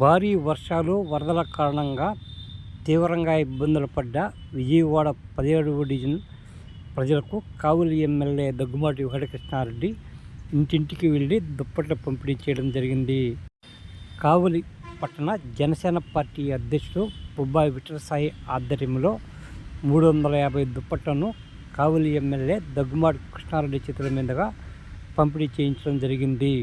భారీ వర్షాలు వరదల కారణంగా తీవ్రంగా ఇబ్బందులు పడ్డ విజయవాడ పదిహేడవ డివిజన్ ప్రజలకు కావలి ఎమ్మెల్యే దగ్గుమాటి వెంకటకృష్ణారెడ్డి ఇంటింటికి వెళ్ళి దుప్పట్లు పంపిణీ చేయడం జరిగింది. కావలి పట్టణ జనసేన పార్టీ అధ్యక్షుడు బొబ్బాయి విఠలసాయి ఆధ్వర్యంలో మూడు వందల యాభై దుప్పట్లను కావలి ఎమ్మెల్యే దగ్గుమాటి కృష్ణారెడ్డి చేతుల మీదుగా పంపిణీ చేయించడం జరిగింది.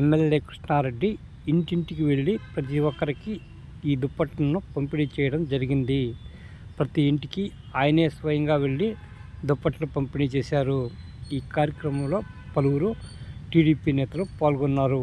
ఎమ్మెల్యే కృష్ణారెడ్డి ఇంటింటికి వెళ్ళి ప్రతి ఒక్కరికి ఈ దుప్పట్లను పంపిణీ చేయడం జరిగింది. ప్రతి ఇంటికి ఆయనే స్వయంగా వెళ్ళి దుప్పట్లు పంపిణీ చేశారు. ఈ కార్యక్రమంలో పలువురు టీడీపీ నేతలు పాల్గొన్నారు.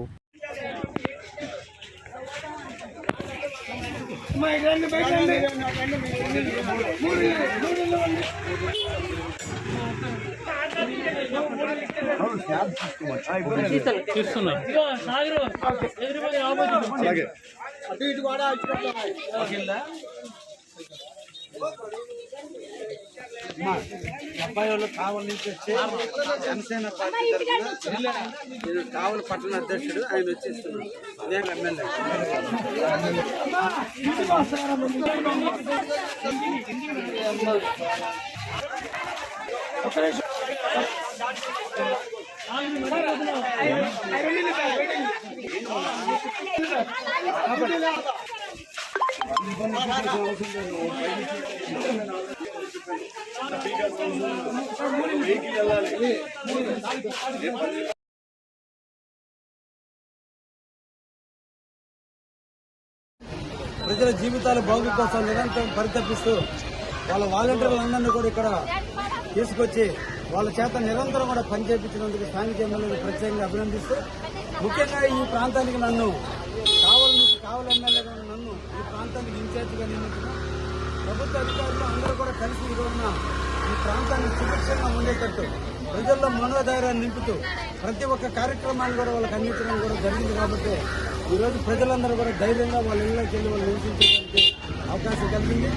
అబ్బాయి వాళ్ళు కావలి నుంచి వచ్చి జనసేన పార్టీ తరఫున నేను కావల పట్టణ అధ్యక్షుడు ఆయన వచ్చేస్తున్నాను నేను ఎమ్మెల్యే ప్రజల జీవితాలు బాగు కోసం నిరంతరం పరితపిస్తూ వాళ్ళ వాలంటీర్లందరినీ కూడా ఇక్కడ తీసుకొచ్చి వాళ్ళ చేత నిరంతరం కూడా పనిచేపించినందుకు స్థానిక ఎమ్మెల్యేలు ప్రత్యేకంగా అభినందిస్తూ ముఖ్యంగా ఈ ప్రాంతానికి నన్ను కావల నుంచి కావల ఎమ్మెల్యేగా నన్ను ఈ ప్రాంతానికి ఇన్ఛార్జిగా నియమించిన ప్రభుత్వ అధికారులు అందరూ కూడా కలిసి ఈ రోజున ఈ ప్రాంతాన్ని సుభిక్షంగా ఉండేటట్టు ప్రజల్లో మనోధైర్యాన్ని నింపుతూ ప్రతి ఒక్క కార్యక్రమాన్ని కూడా వాళ్ళకి అందించడం కూడా జరిగింది కాబట్టి ఈ రోజు ప్రజలందరూ కూడా ధైర్యంగా వాళ్ళ ఇళ్ళకి వెళ్ళి వాళ్ళు నివసించడానికి జరిగింది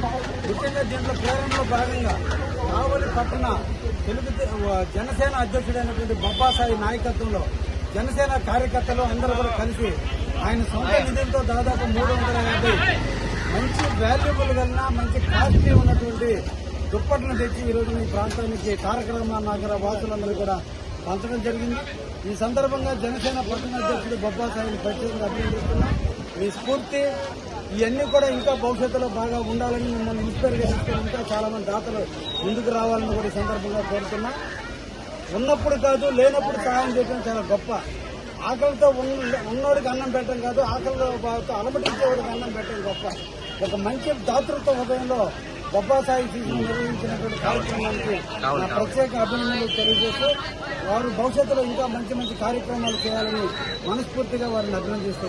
ముఖ్యంగా దీంట్లో ప్రేరణలో భాగంగా కావలి పట్టణ తెలుగు జనసేన అధ్యక్షుడైనటువంటి బొబ్బాసాయి నాయకత్వంలో జనసేన కార్యకర్తలు అందరూ కూడా కలిసి ఆయన సొంత నిధులతో దాదాపు మూడు వందల యాభై మంచి వాల్యుబుల్ కన్నా మంచి కాస్ట్లీ ఉన్నటువంటి దుప్పట్లను తెచ్చి ఈ రోజు ఈ ప్రాంతానికి కార్యక్రమ నగర వాసులందరూ కూడా పంచడం జరిగింది. ఈ సందర్భంగా జనసేన పట్టణ అధ్యక్షుడు బొబ్బాసాయిని ప్రత్యేకంగా అభినందిస్తున్నాం. మీ స్ఫూర్తి ఇవన్నీ కూడా ఇంకా భవిష్యత్తులో బాగా ఉండాలని మిమ్మల్ని ఇన్స్పైర్గా తీసుకొని ఇంకా చాలా మంది దాతలు ముందుకు రావాలని కూడా ఈ సందర్భంగా కోరుతున్నా. ఉన్నప్పుడు కాదు లేనప్పుడు సహాయం చేయడం చాలా గొప్ప. ఆకలితో ఉన్న- ఉన్నోడికి అన్నం పెట్టడం కాదు ఆకలితో బాగుతూ అలమటించేవాడికి అన్నం పెట్టడం గొప్ప. ఒక మంచి దాతృత్వ ఉదయంలో బొబ్బాసాయి సీజన్ నిర్వహించినటువంటి కార్యక్రమానికి నా ప్రత్యేక అభినందనలు తెలియజేస్తూ వారు భవిష్యత్తులో ఇంకా మంచి మంచి కార్యక్రమాలు చేయాలని మనస్ఫూర్తిగా వారిని అభినందిస్తూ